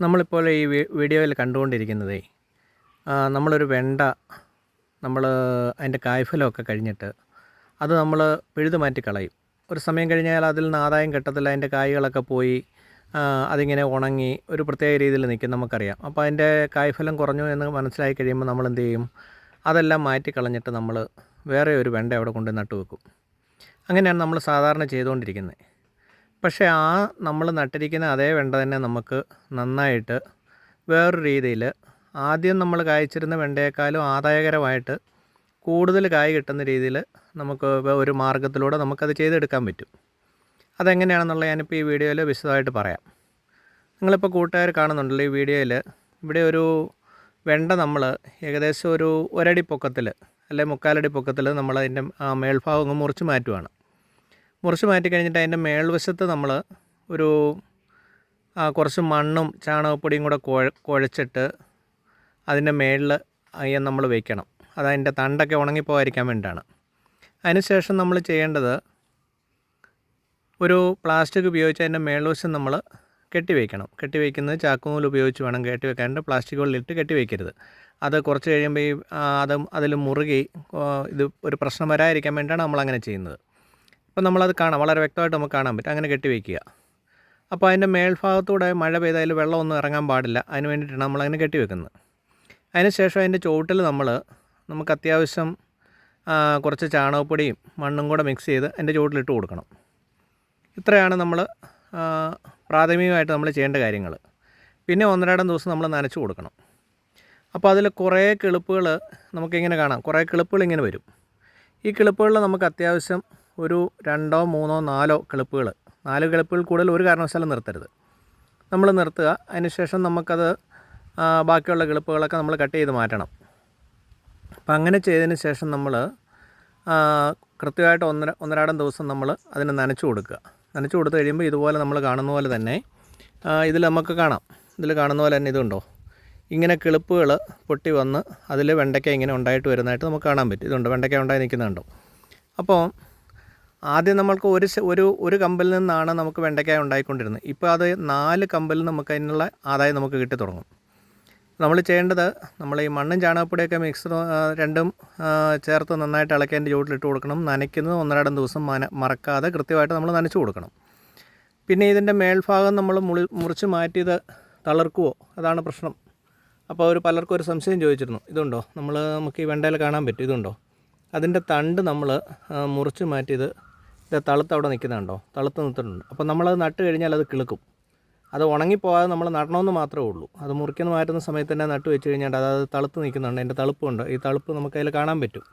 നമ്മളിപ്പോൾ ഈ വീഡിയോയിൽ കണ്ടുകൊണ്ടിരിക്കുന്നതേ നമ്മളൊരു വെണ്ട നമ്മൾ അതിന്റെ കായ്ഫലമൊക്കെ കഴിഞ്ഞിട്ട് അത് നമ്മൾ പിഴുതു മാറ്റി കളയും. ഒരു സമയം കഴിഞ്ഞാൽ അതിൽ നിന്ന് ആദായം കിട്ടത്തില്ല അതിന്റെ കായ്കളൊക്കെ പോയി അതിങ്ങനെ ഉണങ്ങി ഒരു പ്രത്യേക രീതിയിൽ നിൽക്കും നമുക്കറിയാം. അപ്പോൾ അതിന്റെ കായ്ഫലം കുറഞ്ഞു എന്ന് മനസ്സിലായി കഴിയുമ്പോൾ നമ്മൾ എന്ത് ചെയ്യും? അതെല്ലാം മാറ്റി കളഞ്ഞിട്ട് നമ്മൾ വേറെ ഒരു വെണ്ട അവിടെ കൊണ്ട് നട്ടു വെക്കും. അങ്ങനെയാണ് നമ്മൾ സാധാരണ ചെയ്തുകൊണ്ടിരിക്കുന്നത്. പക്ഷേ ആ നമ്മൾ നട്ടിരിക്കുന്ന അതേ വെണ്ട തന്നെ നമുക്ക് നന്നായിട്ട് വേറൊരു രീതിയിൽ ആദ്യം നമ്മൾ കായ്ച്ചിരുന്ന വെണ്ടയേക്കാളും ആദായകരമായിട്ട് കൂടുതൽ കായ് കിട്ടുന്ന രീതിയിൽ നമുക്ക് ഒരു മാർഗത്തിലൂടെ നമുക്കത് ചെയ്തെടുക്കാൻ പറ്റും. അതെങ്ങനെയാണെന്നുള്ള ഞാനിപ്പോൾ ഈ വീഡിയോയിൽ വിശദമായിട്ട് പറയാം. നിങ്ങളിപ്പോൾ കൂട്ടുകാർ കാണുന്നുണ്ടല്ലോ ഈ വീഡിയോയിൽ ഇവിടെ ഒരു വെണ്ട നമ്മൾ ഏകദേശം ഒരു ഒരടി പൊക്കത്തിൽ അല്ലെ മുക്കാലടി പൊക്കത്തിൽ നമ്മൾ അതിന്റെ മേൽഭാഗം മുറിച്ച് മാറ്റുവാണ്. മുറിച്ച് മാറ്റി കഴിഞ്ഞിട്ട് അതിന്റെ മേൽവശത്ത് നമ്മൾ ഒരു കുറച്ച് മണ്ണും ചാണകപ്പൊടിയും കൂടെ കുഴ കുഴച്ചിട്ട് അതിന്റെ മേളിൽ നമ്മൾ വയ്ക്കണം അതതിന്റെ തണ്ടൊക്കെ ഉണങ്ങിപ്പോകാതിരിക്കാൻ വേണ്ടിയിട്ടാണ്. അതിനുശേഷം നമ്മൾ ചെയ്യേണ്ടത് ഒരു പ്ലാസ്റ്റിക് ഉപയോഗിച്ച് അതിന്റെ മേൽവശം നമ്മൾ കെട്ടി കെട്ടിവെക്കുന്നത് ചാക്കുനൂൽ ഉപയോഗിച്ച് വേണം കെട്ടി പ്ലാസ്റ്റിക് പ്ലാസ്റ്റിക്കുകളിലിട്ട് കെട്ടി വയ്ക്കരുത് അത് കുറച്ച് കഴിയുമ്പോൾ ഈ അത് അതിൽ മുറുകി ഇത് ഒരു പ്രശ്നം വരാതിരിക്കാൻ വേണ്ടിയിട്ടാണ് നമ്മളങ്ങനെ ചെയ്യുന്നത്. അപ്പോൾ നമ്മളത് കാണാം. വളരെ വ്യക്തമായിട്ട് നമുക്ക് കാണാൻ പറ്റും. അങ്ങനെ കെട്ടി വയ്ക്കുക അപ്പോൾ അതിന്റെ മേൽഭാഗത്തൂടെ മഴ പെയ്താൽ വെള്ളമൊന്നും ഇറങ്ങാൻ പാടില്ല. അതിന് വേണ്ടിയിട്ടാണ് നമ്മളങ്ങനെ കെട്ടി വെക്കുന്നത്. അതിന് ശേഷം അതിന്റെ ചുവട്ടിൽ നമ്മൾ നമുക്ക് അത്യാവശ്യം കുറച്ച് ചാണകപ്പൊടിയും മണ്ണും കൂടെ മിക്സ് ചെയ്ത് അതിന്റെ ചുവട്ടിലിട്ട് കൊടുക്കണം. ഇത്രയാണ് നമ്മൾ പ്രാഥമികമായിട്ട് നമ്മൾ ചെയ്യേണ്ട കാര്യങ്ങൾ. പിന്നെ ഒന്നരാടം ദിവസം നമ്മൾ നനച്ച് കൊടുക്കണം. അപ്പോൾ അതിൽ കുറേ കിളിപ്പുകൾ നമുക്കിങ്ങനെ കാണാം. കുറേ കിളിപ്പുകൾ ഇങ്ങനെ വരും. ഈ കിളിപ്പുകളിൽ നമുക്ക് അത്യാവശ്യം ഒരു രണ്ടോ മൂന്നോ നാലോ കിളിപ്പുകൾ. നാല് കിളിപ്പുകൾ കൂടുതൽ ഒരു കാരണവശാലും നിർത്തരുത്. നമ്മൾ നിർത്തുക. അതിനുശേഷം നമുക്കത് ബാക്കിയുള്ള കിളിപ്പുകളൊക്കെ നമ്മൾ കട്ട് ചെയ്ത് മാറ്റണം. അപ്പം അങ്ങനെ ചെയ്തതിന് ശേഷം നമ്മൾ കൃത്യമായിട്ട് ഒന്നര ഒന്നരാടം ദിവസം നമ്മൾ അതിന് നനച്ചു കൊടുക്കുക. നനച്ചു കൊടുത്തു കഴിയുമ്പോൾ ഇതുപോലെ നമ്മൾ കാണുന്ന പോലെ തന്നെ ഇതിൽ നമുക്ക് കാണാം. ഇതിൽ കാണുന്ന പോലെ തന്നെ ഇതുണ്ടോ? ഇങ്ങനെ കിളിപ്പുകൾ പൊട്ടി വന്ന് അതിൽ വെണ്ടയ്ക്ക ഇങ്ങനെ ഉണ്ടായിട്ട് വരുന്നതായിട്ട് നമുക്ക് കാണാൻ പറ്റും. ഇതുണ്ട്? വെണ്ടയ്ക്ക ഉണ്ടായി നിൽക്കുന്നുണ്ടോ? അപ്പോൾ ആദ്യം നമ്മൾക്ക് ഒരു ഒരു ഒരു കമ്പിൽ നിന്നാണ് നമുക്ക് വെണ്ടയ്ക്ക ഉണ്ടായിക്കൊണ്ടിരുന്നത്. ഇപ്പോൾ അത് നാല് കമ്പിൽ നമുക്ക് അതിനുള്ള ആദായം നമുക്ക് കിട്ടി തുടങ്ങും. നമ്മൾ ചെയ്യേണ്ടത് നമ്മൾ ഈ മണ്ണും ചാണകപ്പൊടിയൊക്കെ മിക്സ് രണ്ടും ചേർത്ത് നന്നായിട്ട് ഇളക്കേന്റെ ചുവട്ടിലിട്ട് കൊടുക്കണം. നനയ്ക്കുന്നത് ഒന്നരാടം ദിവസം മന മറക്കാതെ കൃത്യമായിട്ട് നമ്മൾ നനച്ചു കൊടുക്കണം. പിന്നെ ഇതിന്റെ മേൽഭാഗം നമ്മൾ മുളി മുറിച്ച് മാറ്റിയത് തളർക്കുവോ? അതാണ് പ്രശ്നം. അപ്പോൾ ഒരു പലർക്കും ഒരു സംശയം ചോദിച്ചിരുന്നു. ഇതുണ്ടോ? നമ്മൾ നമുക്ക് ഈ വെണ്ടയിൽ കാണാൻ പറ്റും. ഇതുണ്ടോ? അതിന്റെ തണ്ട് നമ്മൾ മുറിച്ച് മാറ്റിയത് ഇത് തളുത്ത് അവിടെ നിൽക്കുന്നുണ്ടോ? തളുത്ത് നിൽക്കുന്നുണ്ട് അപ്പോൾ നമ്മളത് നട്ട് കഴിഞ്ഞാൽ അത് കിളുക്കും. അത് ഉണങ്ങിപ്പോകാതെ നമ്മൾ നടണമെന്ന് മാത്രമേ ഉള്ളൂ. അത് മുറിക്കുന്ന മാറ്റുന്ന സമയത്ത് തന്നെ നട്ട് വെച്ച് കഴിഞ്ഞാൽ അതായത് തളുപ്പ് നിൽക്കുന്നുണ്ട്. അതിന്റെ തളുപ്പുണ്ട് ഈ തളുപ്പ് നമുക്ക് അതിൽ കാണാൻ പറ്റും.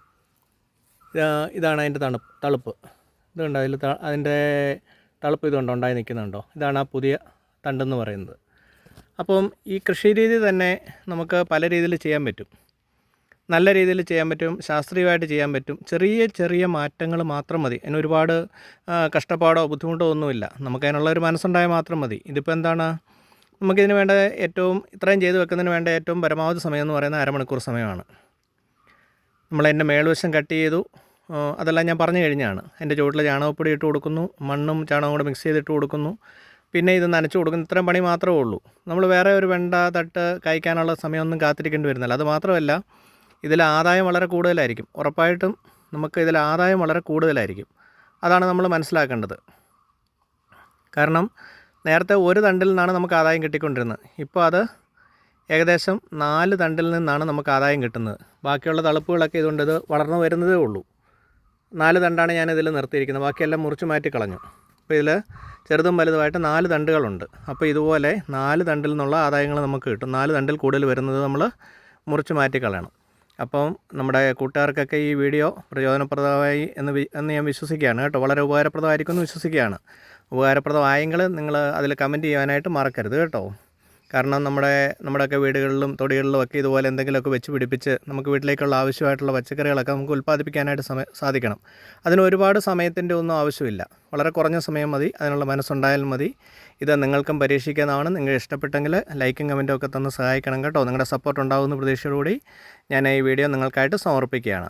ഇതാണ് അതിന്റെ തണുപ്പ് തളുപ്പ്. ഇതുണ്ട് അതിൽ അതിന്റെ തളുപ്പ് ഇതുണ്ട് ഉണ്ടായി നിൽക്കുന്നുണ്ടോ? ഇതാണ് ആ പുതിയ തണ്ടെന്ന് പറയുന്നത്. അപ്പം ഈ കൃഷി രീതി തന്നെ നമുക്ക് പല രീതിയിൽ ചെയ്യാൻ പറ്റും. നല്ല രീതിയിൽ ചെയ്യാൻ പറ്റും ശാസ്ത്രീയമായിട്ട് ചെയ്യാൻ പറ്റും. ചെറിയ ചെറിയ മാറ്റങ്ങൾ മാത്രം മതി. അതിന് ഒരുപാട് കഷ്ടപ്പാടോ ബുദ്ധിമുട്ടോ ഒന്നുമില്ല. നമുക്ക് അതിനുള്ള ഒരു മനസ്സുണ്ടായാൽ മാത്രം മതി. ഇതിപ്പോൾ എന്താണ്? നമുക്കിതിന് വേണ്ട ഏറ്റവും ഇത്രയും ചെയ്ത് വെക്കുന്നതിന് വേണ്ട ഏറ്റവും പരമാവധി സമയം എന്ന് പറയുന്നത് അരമണിക്കൂർ സമയമാണ്. നമ്മൾ എന്റെ മേൽവശം കട്ട് ചെയ്തു. അതെല്ലാം ഞാൻ പറഞ്ഞു കഴിഞ്ഞാണ്. എന്റെ ചുവട്ടിൽ ചാണകപ്പൊടി ഇട്ട് കൊടുക്കുന്നു. മണ്ണും ചാണകവും കൂടെ മിക്സ് ചെയ്തിട്ട് കൊടുക്കുന്നു. പിന്നെ ഇത് നനച്ചു കൊടുക്കുന്നു. ഇത്രയും പണി മാത്രമേ ഉള്ളൂ. നമ്മൾ വേറെ ഒരു വെണ്ട തട്ട് കായ്ക്കാനുള്ള സമയമൊന്നും കാത്തിരിക്കേണ്ടി വരുന്നില്ല. അത് മാത്രമല്ല ഇതിൽ ആദായം വളരെ കൂടുതലായിരിക്കും. ഉറപ്പായിട്ടും നമുക്ക് ഇതിൽ ആദായം വളരെ കൂടുതലായിരിക്കും. അതാണ് നമ്മൾ മനസ്സിലാക്കേണ്ടത്. കാരണം നേരത്തെ ഒരു തണ്ടിൽ നിന്നാണ് നമുക്ക് ആദായം കിട്ടിക്കൊണ്ടിരുന്നത്. ഇപ്പോൾ അത് ഏകദേശം നാല് തണ്ടിൽ നിന്നാണ് നമുക്ക് ആദായം കിട്ടുന്നത്. ബാക്കിയുള്ള തളുപ്പുകളൊക്കെ ഇതുകൊണ്ട് ഇത് വളർന്നു വരുന്നതേ ഉള്ളൂ. നാല് തണ്ടാണ് ഞാൻ ഇതിൽ നിർത്തിയിരിക്കുന്നത്. ബാക്കിയെല്ലാം മുറിച്ച് മാറ്റി കളഞ്ഞു. അപ്പോൾ ഇതിൽ ചെറുതും വലുതുമായിട്ട് നാല് തണ്ടുകളുണ്ട്. അപ്പോൾ ഇതുപോലെ നാല് തണ്ടിൽ നിന്നുള്ള ആദായങ്ങൾ നമുക്ക് കിട്ടും. നാല് തണ്ടിൽ കൂടുതൽ വരുന്നത് നമ്മൾ മുറിച്ച് മാറ്റി കളയണം. അപ്പം നമ്മുടെ കൂട്ടുകാർക്കൊക്കെ ഈ വീഡിയോ പ്രയോജനപ്രദമായി എന്ന് എന്ന് ഞാൻ വിശ്വസിക്കുകയാണ് കേട്ടോ. വളരെ ഉപകാരപ്രദമായിരിക്കും എന്ന് വിശ്വസിക്കുകയാണ്. ഉപകാരപ്രദമായെങ്കിൽ നിങ്ങൾ അതിൽ കമന്റ് ചെയ്യാനായിട്ട് മറക്കരുത് കേട്ടോ. കാരണം നമ്മുടെ നമ്മുടെയൊക്കെ വീടുകളിലും തൊടികളിലും ഒക്കെ ഇതുപോലെ എന്തെങ്കിലുമൊക്കെ വെച്ച് പിടിപ്പിച്ച് നമുക്ക് വീട്ടിലേക്കുള്ള ആവശ്യമായിട്ടുള്ള പച്ചക്കറികളൊക്കെ നമുക്ക് ഉൽപ്പാദിപ്പിക്കാനായിട്ട് സമയം സാധിക്കണം. അതിന് ഒരുപാട് സമയത്തിന്റെ ഒന്നും ആവശ്യമില്ല. വളരെ കുറഞ്ഞ സമയം മതി അതിനുള്ള മനസ്സുണ്ടായാൽ മതി. ഇത് നിങ്ങൾക്കും പരീക്ഷിക്കാനാണ് നിങ്ങൾ ഇഷ്ടപ്പെട്ടെങ്കിൽ ലൈക്കും കമന്റും ഒക്കെ തന്ന് സഹായിക്കണം കേട്ടോ. നിങ്ങളുടെ സപ്പോർട്ട് ഉണ്ടാകുന്ന പ്രതീക്ഷയോടുകൂടി ഞാൻ ഈ വീഡിയോ നിങ്ങൾക്കായിട്ട് സമർപ്പിക്കുകയാണ്.